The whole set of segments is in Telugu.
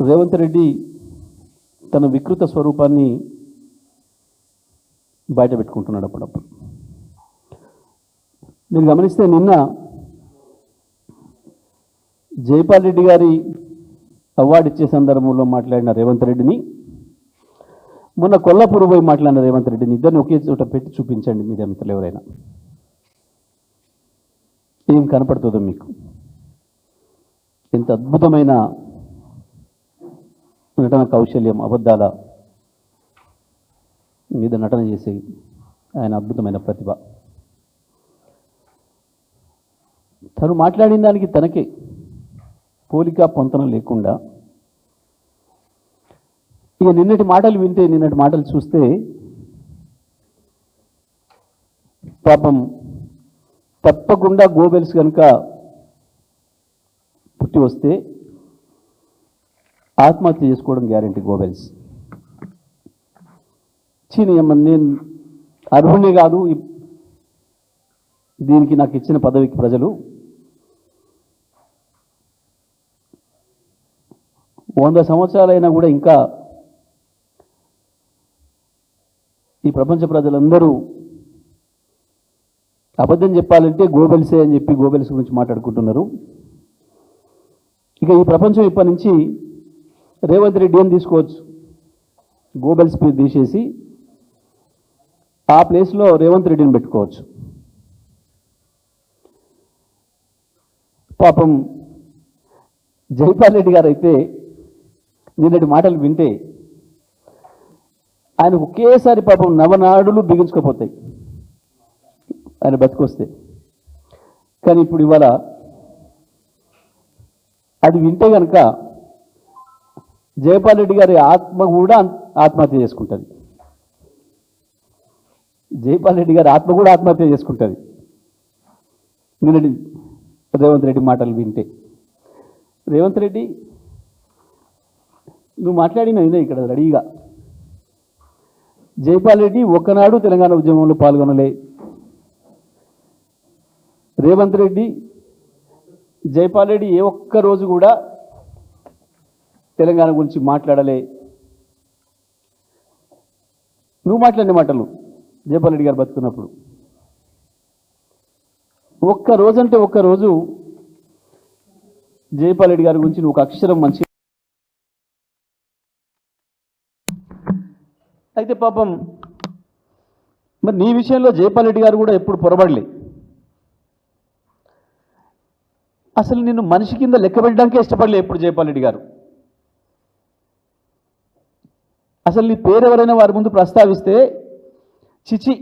రేవంత్ రెడ్డి తన వికృత స్వరూపాన్ని బయట పెట్టుకుంటున్నాడు అప్పుడప్పుడు. మీరు గమనిస్తే నిన్న జైపాల్ రెడ్డి గారి అవార్డు ఇచ్చే సందర్భంలో మాట్లాడిన రేవంత్ రెడ్డిని మొన్న కొల్లాపూర్ పోయి మాట్లాడిన రేవంత్ రెడ్డిని ఇద్దరిని ఒకే చోట పెట్టి చూపించండి మీడియా మిత్రులు ఎవరైనా. ఏం కనపడుతుందో మీకు? ఎంత అద్భుతమైన నటన కౌశల్యం అబద్ధాల మీద నటన చేసే ఆయన అద్భుతమైన ప్రతిభ. తను మాట్లాడిన దానికి తనకే పోలిక పొంతన లేకుండా ఇక నిన్నటి మాటలు వింటే నిన్నటి మాటలు చూస్తే పాపం తప్పకుండా గోబెల్స్ కనుక పుట్టి వస్తే ఆత్మహత్య చేసుకోవడం గ్యారంటీ గోబెల్స్. చీనియమ్మ నేను అర్హుణ్ణి కాదు. దీనికి నాకు ఇచ్చిన పదవికి ప్రజలు వంద సంవత్సరాలైనా కూడా ఇంకా ఈ ప్రపంచ ప్రజలందరూ అబద్ధం చెప్పాలంటే గోబెల్సే అని చెప్పి గోబెల్స్ గురించి మాట్లాడుకుంటున్నారు. ఇక ఈ ప్రపంచం ఇప్పటి నుంచి రేవంత్ రెడ్డి ఏం తీసుకోవచ్చు? గూగుల్ స్పీడ్ తీసేసి ఆ ప్లేస్లో రేవంత్ రెడ్డిని పెట్టుకోవచ్చు. పాపం జైపాల్ రెడ్డి గారు అయితే నిన్నటి మాటలు వింటే ఆయన ఒకేసారి పాపం నవనాడులు బిగించుకోపోతాయి. ఆయన బతికొస్తే. కానీ ఇప్పుడు ఇవాళ అది వింటే కనుక జయపాల్ రెడ్డి గారి ఆత్మ కూడా ఆత్మహత్య చేసుకుంటుంది. జయపాల్ రెడ్డి గారి ఆత్మ కూడా ఆత్మహత్య చేసుకుంటుంది. నిన్నటి రేవంత్ రెడ్డి మాటలు వింటే. రేవంత్ రెడ్డి నువ్వు మాట్లాడిన ఇక్కడ రెడీగా. జైపాల్ రెడ్డి ఒక్కనాడు తెలంగాణ ఉద్యమంలో పాల్గొనలే. రేవంత్ రెడ్డి జైపాల్ రెడ్డి ఏ ఒక్క రోజు కూడా తెలంగాణ గురించి మాట్లాడలే. నువ్వు మాట్లాడిన మాటలు జయపాల్రెడ్డి గారు బతుకున్నప్పుడు. ఒక్క రోజు అంటే ఒక్క రోజు జైపాల్ రెడ్డి గారి గురించి నువ్వు ఒక అక్షరం మంచి అయితే పాపం మరి నీ విషయంలో జైపాల్ రెడ్డి గారు కూడా ఎప్పుడు పొరబడలే. అసలు నిన్ను మనిషి కింద లెక్క పెట్టడానికే ఇష్టపడలే ఎప్పుడు జైపాల్ రెడ్డి గారు. అసలు నీ పేరు ఎవరైనా వారి ముందు ప్రస్తావిస్తే చిచి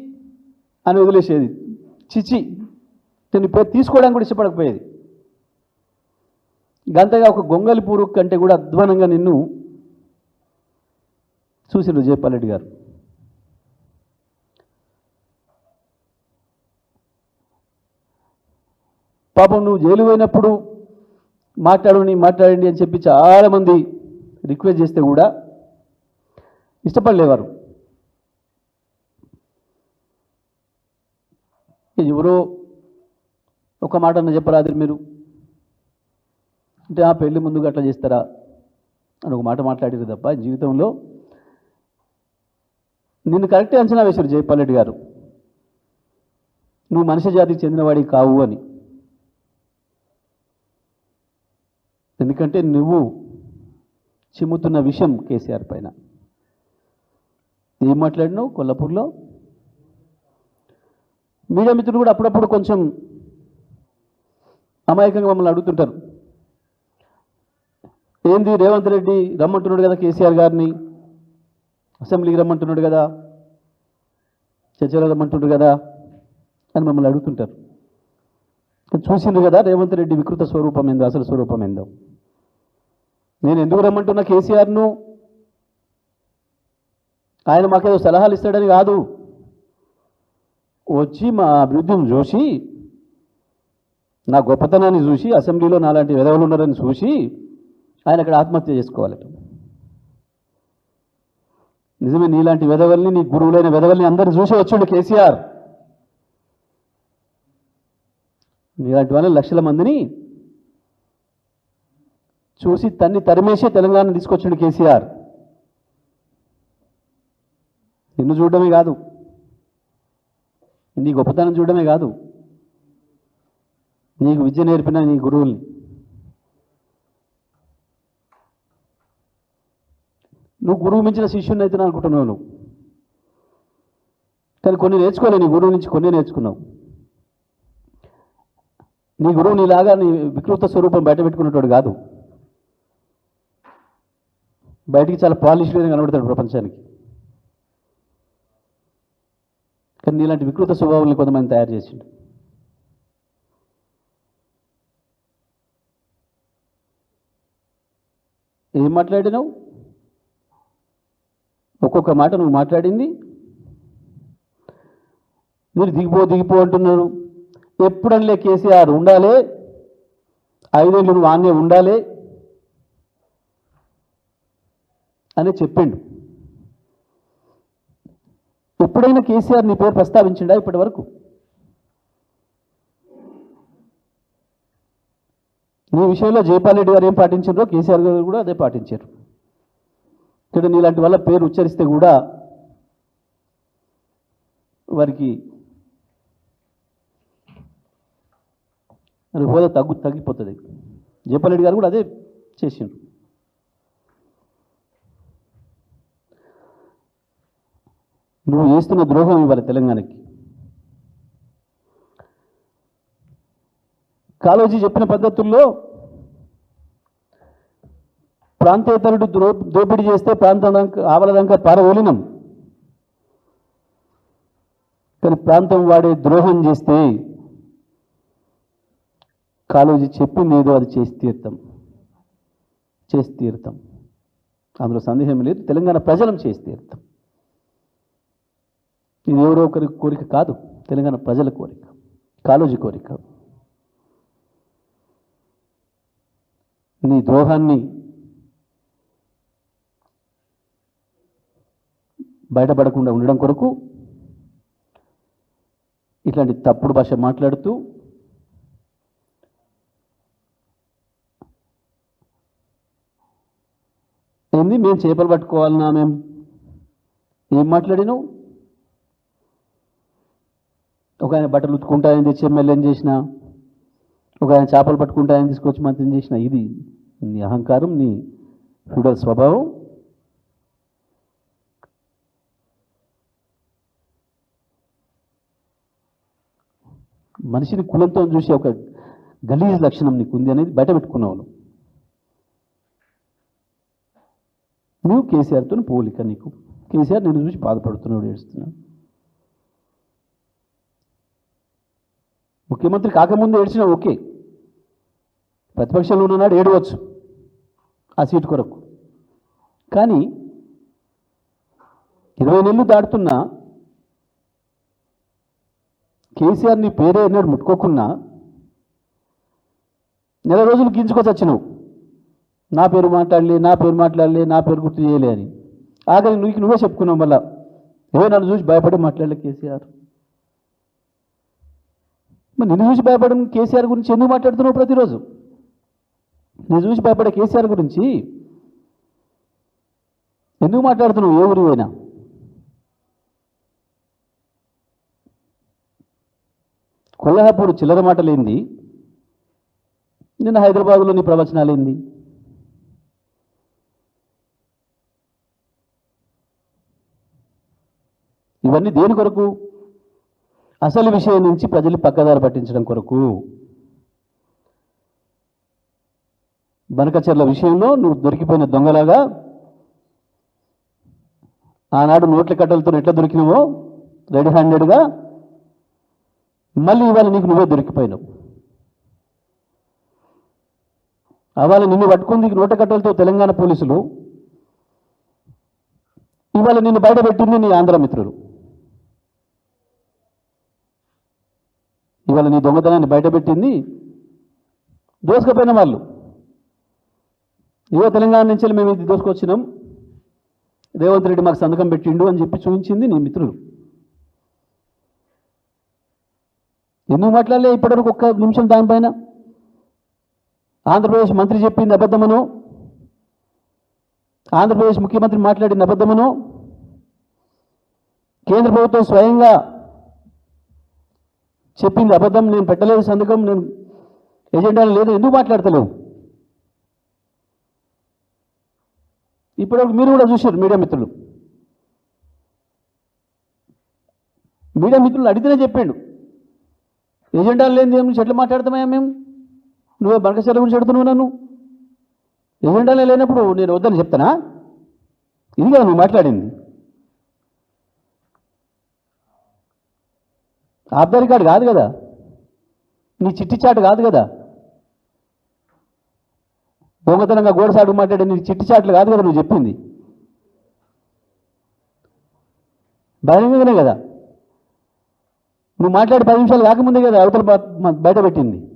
అని వదిలేసేది. చిచి. నీ పేరు తీసుకోవడానికి కూడా ఇష్టపడకపోయేది. గంతగా ఒక గొంగలి పూరు కంటే కూడా అధ్వానంగా నిన్ను చూసిండ్రు జయపాల్ రెడ్డి గారు. పాపం నువ్వు జైలు పోయినప్పుడు మాట్లాడని మాట్లాడండి అని చెప్పి చాలామంది రిక్వెస్ట్ చేస్తే కూడా ఇష్టపడలేవారు. ఎవరో ఒక మాట అన్న చెప్పరాదు మీరు. అంటే ఆ పెళ్ళి ముందుగా అట్లా చేస్తారా అని ఒక మాట మాట్లాడారు తప్ప జీవితంలో నిన్ను కరెక్టే అంచనా వేశారు జయపాల్ రెడ్డి గారు. నువ్వు మనిషి జాతికి చెందినవాడి కావు అని. ఎందుకంటే నువ్వు చిమ్ముతున్న విషయం కేసీఆర్ పైన. ఏం మాట్లాడినావు? కొల్లాపూర్లో? మీడియా మిత్రులు కూడా అప్పుడప్పుడు కొంచెం అమాయకంగా మమ్మల్ని అడుగుతుంటారు. ఏంది రేవంత్ రెడ్డి రమ్మంటున్నాడు కదా కేసీఆర్ గారిని? అసెంబ్లీకి రమ్మంటున్నాడు కదా? చర్చలో రమ్మంటున్నాడు కదా? అని మమ్మల్ని అడుగుతుంటారు. చూసిండ్రు కదా రేవంత్ రెడ్డి వికృత స్వరూపం ఏందో అసలు స్వరూపం ఏందో. నేను ఎందుకు రమ్మంటున్నా కేసీఆర్ను? ఆయన మాకేదో సలహాలు ఇస్తాడని కాదు. వచ్చి మా అభివృద్ధిని చూసి నా గొప్పతనాన్ని చూసి అసెంబ్లీలో నాలాంటి విధవలు ఉన్నారని చూసి ఆయన అక్కడ ఆత్మహత్య చేసుకోవాలట నిజమే నీలాంటి విధవల్ని నీ గురువులైన విధవల్ని అందరిని చూసి వచ్చాడు కేసీఆర్. నీలాంటి వాళ్ళని లక్షల మందిని చూసి తన్ని తరిమేసే తెలంగాణ తీసుకొచ్చిండు కేసీఆర్. నిన్ను చూడడమే కాదు. నీ గొప్పతనం చూడడమే కాదు. నీకు విద్య నేర్పిన నీ గురువుల్ని. నువ్వు గురువు మించిన శిష్యుని అయితే అనుకుంటున్నావు నువ్వు. కానీ కొన్ని నేర్చుకోలే నీ గురువు నుంచి కొన్ని నేర్చుకున్నావు. నీ గురువు నీలాగా నీ వికృత స్వరూపం బయట పెట్టుకున్నట్టు కాదు. బయటికి చాలా పాలిష్డ్గా కనబడతాడు ప్రపంచానికి. కానీ ఇలాంటి వికృత స్వభావాలను కొంతమంది తయారు చేసిండు. ఏం మాట్లాడినావు? ఒక్కొక్క మాట నువ్వు మాట్లాడింది? మీరు దిగిపో దిగిపో అంటున్నారు. ఎప్పుడనిలే కేసీఆర్ ఉండాలి? ఐదేళ్ళు నువ్వు ఆన్నే ఉండాలి? అని చెప్పిండు. ఎప్పుడైనా కేసీఆర్ నీ పేరు ప్రస్తావించిండా ఇప్పటి వరకు నీ విషయంలో జైపాల్ రెడ్డి గారు ఏం పాటించారో కేసీఆర్ గారు కూడా అదే పాటించారు. ఇక్కడ నీలాంటి వాళ్ళ పేరు ఉచ్చరిస్తే కూడా వారికి హోదా తగ్గు తగ్గిపోతుంది. జయపాల్ రెడ్డి గారు కూడా అదే చేసిండ్రు. నువ్వు చేస్తున్న ద్రోహం ఇవాళ తెలంగాణకి. కాలోజీ చెప్పిన పద్ధతుల్లో ప్రాంతేతరుడు ద్రో దోపిడీ చేస్తే ప్రాంతం ఆవలదంక పారవోలినం. కానీ ప్రాంతం వాడే ద్రోహం చేస్తే కాలోజీ చెప్పింది ఏదో అది చేసి తీర్థం. చేసి తీర్థం. అందులో సందేహం లేదు. తెలంగాణ ప్రజలం చేసి తీర్థం. ఇది ఎవరో ఒకరి కోరిక కాదు. తెలంగాణ ప్రజల కోరిక కాళోజీ కోరిక. నీ ద్రోహాన్ని బయటపడకుండా ఉండడం కొరకు ఇట్లాంటి తప్పుడు భాష మాట్లాడుతూ ఏంది? మేము చేపలు పట్టుకోవాలన్నా మేము ఏం మాట్లాడినావు? ఒక ఆయన బట్టలు ఉతుకుంటాయని తెచ్చి ఎమ్మెల్యేం చేసిన ఒక ఆయన చేపలు పట్టుకుంటాయని తీసుకొచ్చి మంత్రిని చేసిన ఇది నీ అహంకారం నీ ఫ్యూడల్ స్వభావం. మనిషిని కులంతో చూసి ఒక గలీజ్ లక్షణం నీకు ఉంది అనేది బయట పెట్టుకున్నావు నువ్వు. నువ్వు కేసీఆర్తో పోలిక నీకు. కేసీఆర్ నేను చూసి బాధపడుతున్నాడు ఏడుస్తున్నాడు. ముఖ్యమంత్రి కాకముందు ఏడ్చినా ఓకే. ప్రతిపక్షంలో ఉన్ననాడు ఏడవచ్చు ఆ సీటు కొరకు. కానీ ఇరవై నెలలు దాటుతున్నా కేసీఆర్ని పేరే అన్నాడు ముట్టుకోకున్నా నెల రోజులు గింజుకొచ్చి వచ్చినావు. నా పేరు మాట్లాడలే నా పేరు మాట్లాడలే నా పేరు గుర్తు చేయలే అని. ఆఖరి నువ్వు నువ్వే చెప్పుకున్నావు మళ్ళా. ఏవో నన్ను చూసి భయపడి మాట్లాడలే కేసీఆర్. మరి నిన్ను చూసి భయపడడం కేసీఆర్ గురించి ఎందుకు మాట్లాడుతున్నావు ప్రతిరోజు? నేను చూసి భయపడే కేసీఆర్ గురించి ఎందుకు మాట్లాడుతున్నావు? ఏ ఊరి అయినా కొల్లాపూర్ చిల్లర మాటలేంది? నిన్న హైదరాబాద్లో నీ ప్రవచనాలేంది? ఇవన్నీ దేని కొరకు? అసలు విషయం నుంచి ప్రజలు పక్కదారి పట్టించడం కొరకు బనకచర్ల విషయంలో నువ్వు దొరికిపోయిన దొంగలాగా ఆనాడు నోట్ల కట్టలతో ఎట్లా దొరికినావో రెడీ హ్యాండెడ్గా మళ్ళీ ఇవాళ నీకు నువ్వే దొరికిపోయినావు. అవాళ నిన్ను పట్టుకుంది నోట కట్టలతో తెలంగాణ పోలీసులు. ఇవాళ నిన్ను బయటపెట్టింది నీ ఆంధ్ర మిత్రులు. ఇవాళ నీ దొంగతనాన్ని బయటపెట్టింది దోసుకపోయిన వాళ్ళు. ఇవో తెలంగాణ నుంచి మేము ఇది దోసుకొచ్చినాం. రేవంత్ రెడ్డి మాకు సంతకం పెట్టిండు అని చెప్పి చూపించింది నీ మిత్రులు. ఎందుకు మాట్లాడలే ఇప్పటివరకు ఒక్క నిమిషం దానిపైన ఆంధ్రప్రదేశ్ మంత్రి చెప్పింది అబద్ధమను? ఆంధ్రప్రదేశ్ ముఖ్యమంత్రి మాట్లాడిన అబద్ధమను? కేంద్ర ప్రభుత్వం స్వయంగా చెప్పింది అబద్ధం నేను పెట్టలేదు సంతకం నేను ఎజెండాలో లేదు ఎందుకు మాట్లాడతలేవు? ఇప్పుడు మీరు కూడా చూశారు మీడియా మిత్రులు. మీడియా మిత్రులు అడిగితేనే చెప్పాడు. ఎజెండాలు లేని ఏమి చెట్లు మాట్లాడతామయ్యా మేము? నువ్వే బనకశాల గురించి అడుగుతున్నావు నన్ను. ఎజెండాలే లేనప్పుడు నేను వద్దని చెప్తానా? ఇది కదా నువ్వు మాట్లాడింది. ఆబ్దారి కార్డు కాదు కదా. నీ చిట్టిచాటు కాదు కదా. దొంగతనంగా గోడసాడు మాట్లాడే నీ చిట్టి చాట్లు కాదు కదా నువ్వు చెప్పింది. బహిరంగనే కదా. నువ్వు మాట్లాడే పది నిమిషాలు కాకముందే కదా అవతల బయట పెట్టింది.